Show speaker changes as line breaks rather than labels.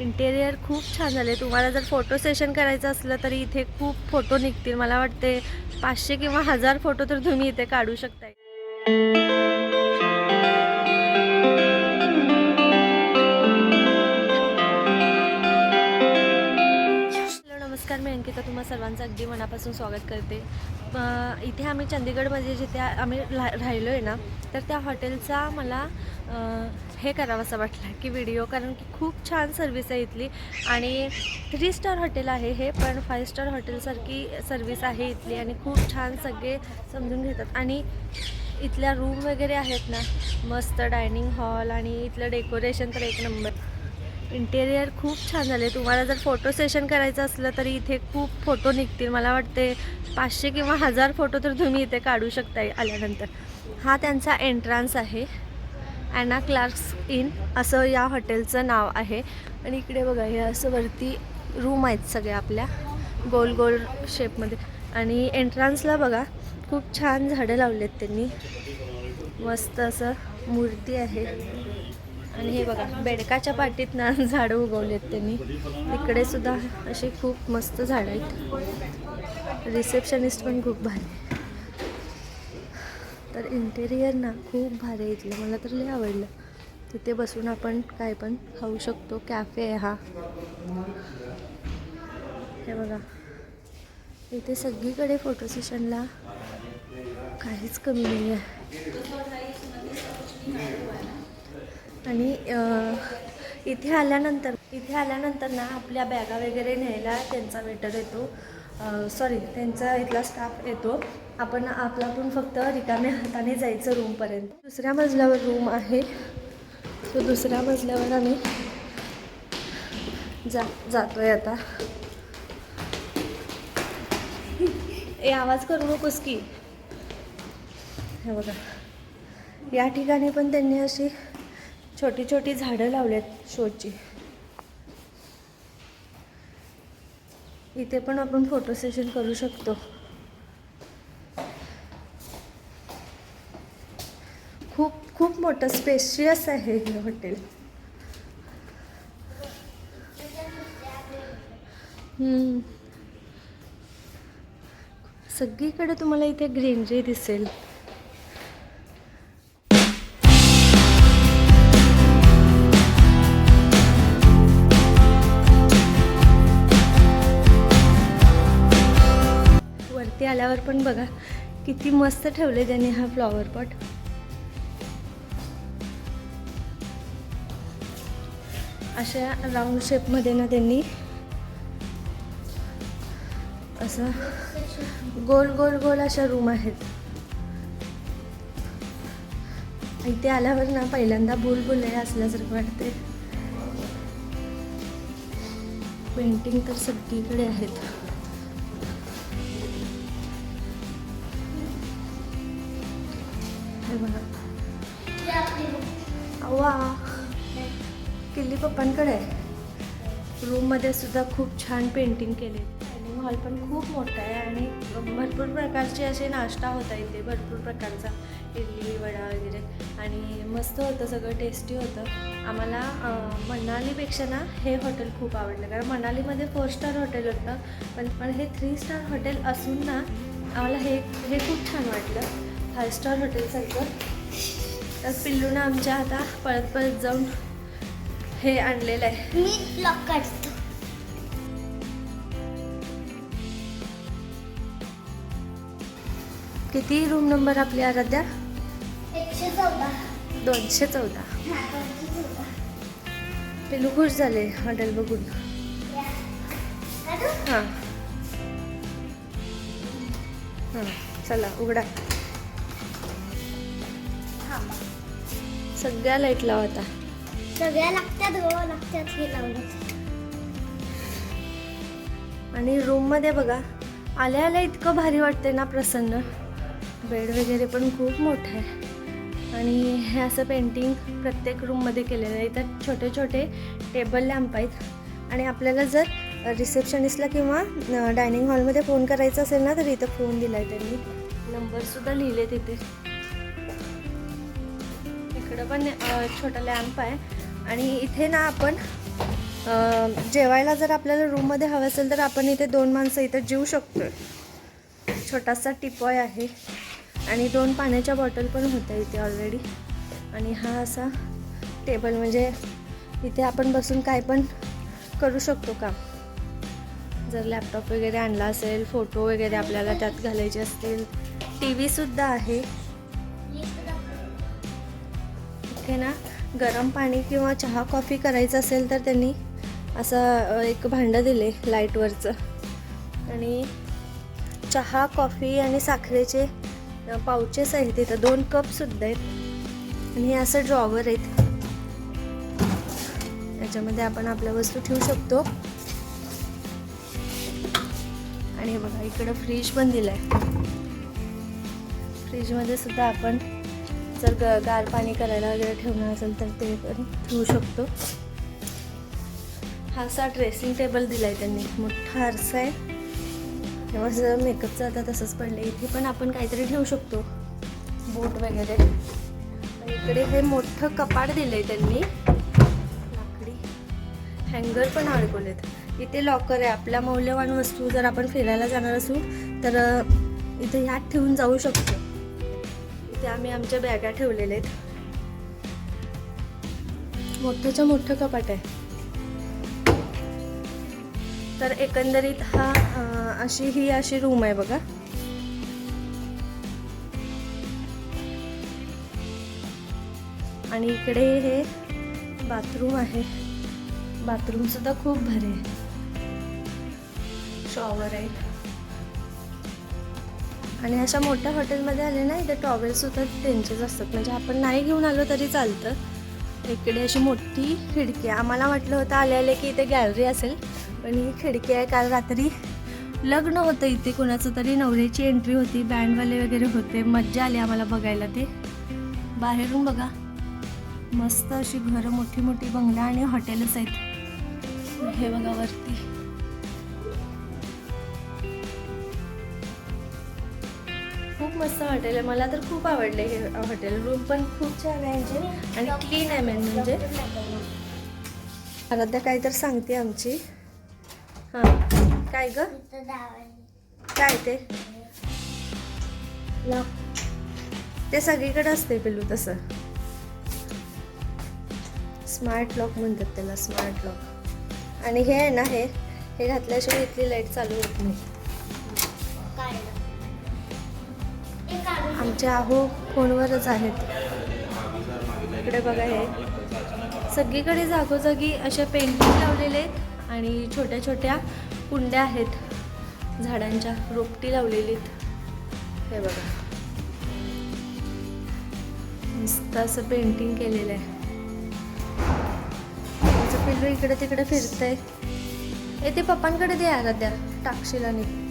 Interior खूप छान झाले तुम्हाला जर फोटो सेशन करायचं असलं तरी इथे खूप फोटो निघतील. मला वाटते पाचशे किंवा हजार फोटो तर तुम्ही इथे काढू शकताय. नमस्कार मी अंकिता तुम्हा सर्वांचं अगदी मनापासून स्वागत करते. इथे आम्ही चंदीगडमध्ये जिथे आम्ही रा राहिलो आहे ना तर त्या हॉटेलचा मला हे करावंसं वाटलं की व्हिडिओ कारण की खूप छान सर्विस आहे इथली. आणि थ्री स्टार हॉटेल आहे हे पण फाय स्टार हॉटेलसारखी सर्विस आहे इथली आणि खूप छान सगळे समजून घेतात. आणि इथल्या रूम वगैरे आहेत ना मस्त डायनिंग हॉल आणि इथलं डेकोरेशन तर एक नंबर इंटेरियर खूप छान झाले तुम्हाला जर फोटो सेशन करायचं असलं तरी इथे खूप फोटो निघतील. मला वाटते पाचशे किंवा हजार फोटो तर तुम्ही इथे काढू शकता आल्यानंतर. हा त्यांचा एंट्रान्स आहे. ॲना क्लार्क्स इन असं या हॉटेलचं नाव आहे. आणि इकडे बघा हे असं वरती रूम आहेत सगळ्या आपल्या. गोल गोल शेपमध्ये आणि एंट्रान्सला बघा खूप छान झाडं लावलेत त्यांनी. मस्त असं मूर्ती आहे. आणि हे बघा बेडकाच्या पाटीत ना झाडं उगवलेत त्यांनी. इकडे सुद्धा असे खूप मस्त झाडं आहेत. रिसेप्शनिस्ट पण खूप भारी तर इंटेरियर ना खूप भारी आहे इथलं. मला तर लय आवडलं. तिथे बसून आपण काय पण खाऊ शकतो. कॅफे आहे हा. हे बघा. इथे सगळीकडे फोटो सेशनला काहीच कमी नाही आहे आणि इथे आल्यानंतर इथे आल्यानंतर ना आपल्या बॅगा वगैरे न्यायला त्यांचा वेटर येतो. सॉरी त्यांचा इथला स्टाफ येतो. आपण आपला पण फक्त रिकाम्या हाताने जायचं रूमपर्यंत दुसऱ्या मजल्यावर रूम आहे. सो दुसऱ्या मजल्यावर आम्ही जा जातो आहे आता. ए आवाज करू नकोस की. हे बघा. या ठिकाणी पण त्यांनी अशी छोटी छोटी झाडं लावल्यात शोची. इथे पण आपण फोटो सेशन करू शकतो. खूप खूप मोठं स्पेशियस आहे हे हॉटेल सगळीकडे तुम्हाला इथे ग्रीनरी दिसेल. वरती पण बघा. किती मस्त ठेवले त्यांनी हा फ्लॉवर पॉट. अशा राऊंड शेपमध्ये ना त्यांनी असं गोल गोल गोल अशा रूम आहेत. इथे आल्यावर ना पहिल्यांदा बुलबुले असल्यासारखं वाटते पेंटिंग तर सगळीकडे आहेत. वा. किल्ली पप्पांकडे. आहे रूममध्ये सुद्धा खूप छान पेंटिंग केले. डायनिंग हॉल पण खूप मोठा आहे आणि भरपूर प्रकारचे असे नाश्ता होता इथे भरपूर प्रकारचा. इडली वडा वगैरे. आणि मस्त होतं सगळं टेस्टी होतं. आम्हाला मनालीपेक्षा ना हे हॉटेल खूप आवडलं. कारण मनालीमध्ये फोर स्टार हॉटेल होतं. पण पण हे थ्री स्टार हॉटेल असून ना आम्हाला हे हे खूप छान वाटलं. फाय स्टार हॉटेलसारखं तर पिल्लूनं आमच्या आता पळत पळत जाऊन हे आणलेलं आहे.
मी लॉक काढतो.
किती रूम नंबर आपली आराध्या?
एकशे चौदा.
दोनशे चौदा. पिल्लू खुश झाले हॉटेल बघून? हां. हां चला उघडा. सगळ्या लाइट लावा आता.
सगळ्या लागतात गो लागतात हे लावलं
आणि रूममध्ये बघा आल्या आल्या इतकं भारी वाटते ना प्रसन्न. बेड वगैरे पण खूप मोठं आहे. आणि हे असं पेंटिंग प्रत्येक रूममध्ये केलेलं आहे. इथं छोटे छोटे टेबल लॅम्प आहेत. आणि आपल्याला जर रिसेप्शनिस्टला किंवा डायनिंग हॉलमध्ये फोन करायचा असेल ना तर इथं फोन दिला आहे त्यांनी नंबरसुद्धा लिहिले तिथे इकडं पण छोटा लॅम्प आहे. आणि इथे ना आपण जेवायला जर आपल्याला रूममध्ये हवं असेल तर आपण इथे दोन माणसं इथं जेवू शकतो छोटासा टिपॉय आहे. आणि दोन पाण्याच्या बॉटल पण होत्या इथे ऑलरेडी आणि हा असा टेबल म्हणजे इथे आपण बसून काय पण करू शकतो काम. जर लॅपटॉप वगैरे आणला असेल फोटो वगैरे आपल्याला त्यात घालायचे असतील टी व्हीसुद्धा आहे. ना गरम पाणी किंवा चहा कॉफी करायचं असेल तर त्यांनी असं एक भांडं दिले लाईटवरचं. आणि चहा कॉफी आणि साखरेचे पाउचेस आहेत तिथं दोन कपसुद्धा आहेत. आणि हे असं ड्रॉवर आहेत. याच्यामध्ये आपण आपल्या वस्तू ठेवू शकतो. आणि बघा इकडं फ्रीज पण दिलं आहे फ्रीजमध्ये सुद्धा आपण जर ग गार पाणी करायला वगैरे ठेवणं असेल तर ते पण ठेवू शकतो. हा असा ड्रेसिंग टेबल दिला आहे त्यांनी. मोठा आरसा आहे. तेव्हा जर मेकअपचं आता तसंच पडलं इथे पण आपण काहीतरी ठेवू शकतो. बोट वगैरे. इकडे हे मोठं कपाट दिलं आहे त्यांनी. लाकडी. हँगर पण अडकवलेत. इथे लॉकर आहे. आपल्या मौल्यवान वस्तू जर आपण फिरायला जाणार असू तर इथे ह्यात ठेवून जाऊ शकतो. इथे आम्ही आमच्या बॅगा ठेवलेल्या आहेत. मोठंच्या मोठं कपाट आहे. तर एकंदरीत हा अशी ही अशी रूम आहे बघा. आणि इकडे हे बाथरूम आहे. बाथरूम सुद्धा खूप भारी आहे. शॉवर आहे. आणि अशा मोठ्या हॉटेलमध्ये आले ना इथे टॉवेल्ससुद्धा त्यांचेच असतात. म्हणजे आपण नाही घेऊन आलो तरी चालतं. इकडे अशी मोठी खिडकी आम्हाला वाटलं होतं आले आले की इथे गॅलरी असेल पण ही खिडकी आहे. काल रात्री लग्न होतं इथे. कोणाचं तरी नवऱ्याची एंट्री होती. बँडवाले वगैरे होते. मज्जा आली आम्हाला बघायला ते. बाहेरून बघा. मस्त अशी घरं मोठी मोठी बंगला आणि हॉटेलच आहेत. हे बघा वरती. मस्त हॉटेल आहे. मला तर खूप आवडले हे हॉटेल. रूम पण खूप छान आहे यांचे. आणि क्लीन आहे मेन म्हणजे. आराध्या काय तर सांगते आमची. हां. काय ग? काय ते? ते सगळीकडे असते पिलू तसं. स्मार्ट लॉक म्हणतात त्याला स्मार्ट लॉक आणि हे आहे ना हे हे घातल्याशिवाय इथली लाइट चालू होत नाही. आमच्या आहो फोनवरच आहेत. इकडे बघा हे. सगळीकडे जागोजागी अशा पेंटिंग लावलेले आहेत आणि छोट्या छोट्या कुंड्या आहेत. झाडांच्या रोपटी लावलेली आहेत. हे बघा. मस्त असं पेंटिंग केलेलं आहे. आमचं पिल्लू इकडे तिकडे फिरतंय. ए ते पप्पांकडे दे आराध्या टाकशील आणि.